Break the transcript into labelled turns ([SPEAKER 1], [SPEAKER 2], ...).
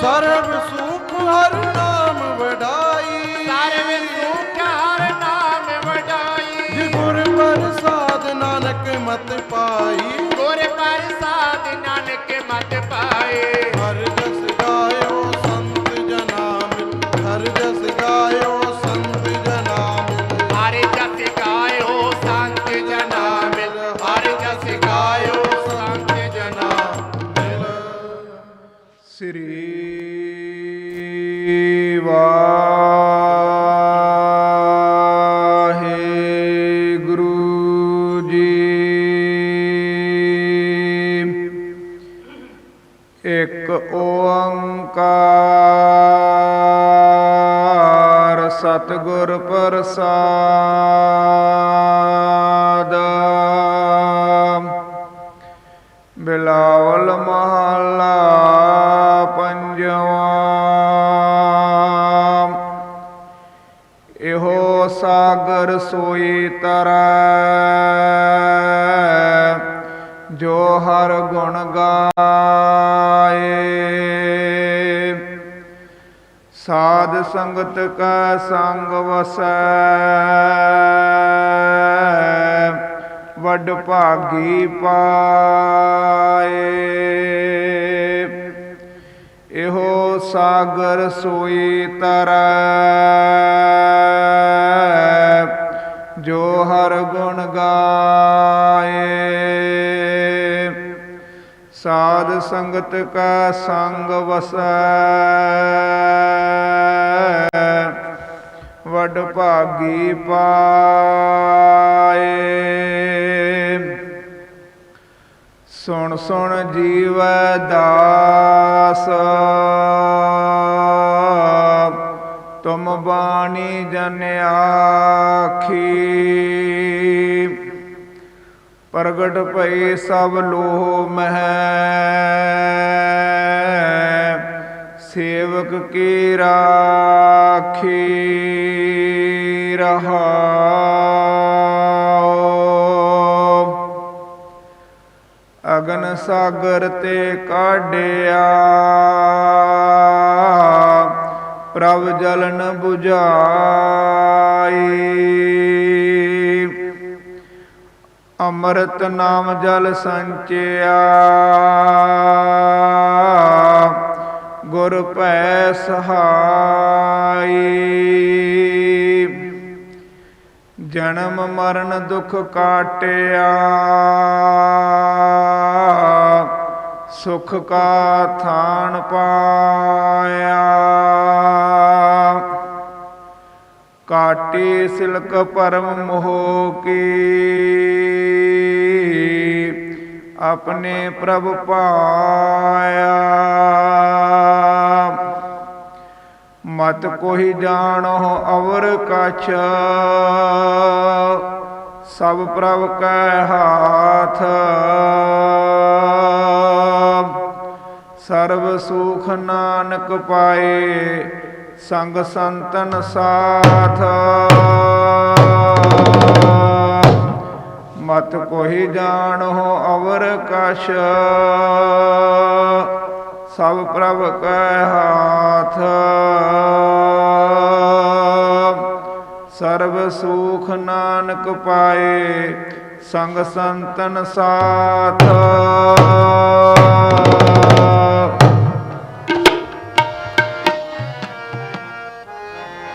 [SPEAKER 1] ਸਰਬ ਸੁਖ ਹਰ ਨਾਮ ਵਡਾਈ।
[SPEAKER 2] ਸਰਬ ਸੁਖ ਹਰ ਨਾਮ ਵਡਾਈ।
[SPEAKER 1] ਜੀ ਗੁਰ ਪ੍ਰਸਾਦ ਨਾਨਕ ਮਤ ਪਾਈ।
[SPEAKER 2] ਗੁਰ ਪ੍ਰਸਾਦ ਨਾਨਕ ਮਤ ਪਾਏ
[SPEAKER 1] ਹਰ ਜਸ ਗਾਇਓ ਸੰਤ ਜਨਾ ਮਿਲ ਹਰ ਜਸ
[SPEAKER 3] ਇਕ ਓੰਕਾਰ ਸਤਿਗੁਰ ਪ੍ਰਸਾਦ। ਬਿਲਾਵਲ ਮਹੱਲਾ ਪੰਜਵਾਂ। ਇਹੋ ਸਾਗਰ ਸੋਈ ਤਰੈ, ਜੋ ਹਰ ਗੁਣ ਗਾ ਸਾਧ ਸੰਗਤ ਕਾ ਸੰਗ ਵਸੈ। ਵੱਡ ਭਾਗੀ ਪਾਏ। ਇਹੋ ਸਾਗਰ ਸੋਈ ਤਰੈ। ਜੋ ਹਰ ਗੁਣ ਗਾਏ। ਸਾਧ ਸੰਗਤ ਕਾ ਸੰਗ ਵਸੈ। ਵੱਡ ਭਾਗੀ ਪਾਏ। ਸੁਣ ਸੁਣ ਜੀਵ ਦਾਸ। ਤੁਮ ਬਾਣੀ ਜਨ ਆਖੀ। ਪ੍ਰਗਟ ਭਈ ਸਭ ਲੋਹ ਮਹਿ। ਸੇਵਕ ਕੀ ਰਾਖੀ। ਰਹਾਉ ਅਗਨ ਸਾਗਰ ਤੇ ਕਾਢਿਆ। ਪ੍ਰਭ ਜਲਨ 부ਝਾਈ ਅੰਮ੍ਰਿਤ ਨਾਮ ਜਲ ਸੰਚਿਆ। ਗੁਰ ਭੈ ਸਹਾਈ। ਜਨਮ ਮਰਨ ਦੁਖ ਕਾਟਿਆ। ਸੁਖ ਕਾ ਥਾਨ ਪਾਇਆ। ਕਾਟੀ ਸਿਲਕ ਪਰਮ ਮੋਹ ਕੀ। ਆਪਣੇ ਪ੍ਰਭ ਪਾਇਆ। ਮਤ ਕੋਈ ਜਾਣੋ ਅਵਰ ਕਛ। ਸਭ ਪ੍ਰਭ ਕੈ ਹਾਥ। ਸਰਬ ਸੁਖ ਨਾਨਕ ਪਾਏ, ਸੰਗ ਸੰਤਨ ਸਾਥ। ਮਤ ਕੋਈ ਜਾਣੋ ਅਵਰ ਕਛ। ਸਭ ਪ੍ਰਭ ਕੈ ਹਾਥ। ਸਰਬ ਸੁਖ ਨਾਨਕ ਪਾਏ ਸੰਗ ਸੰਤਨ ਸਾਥ।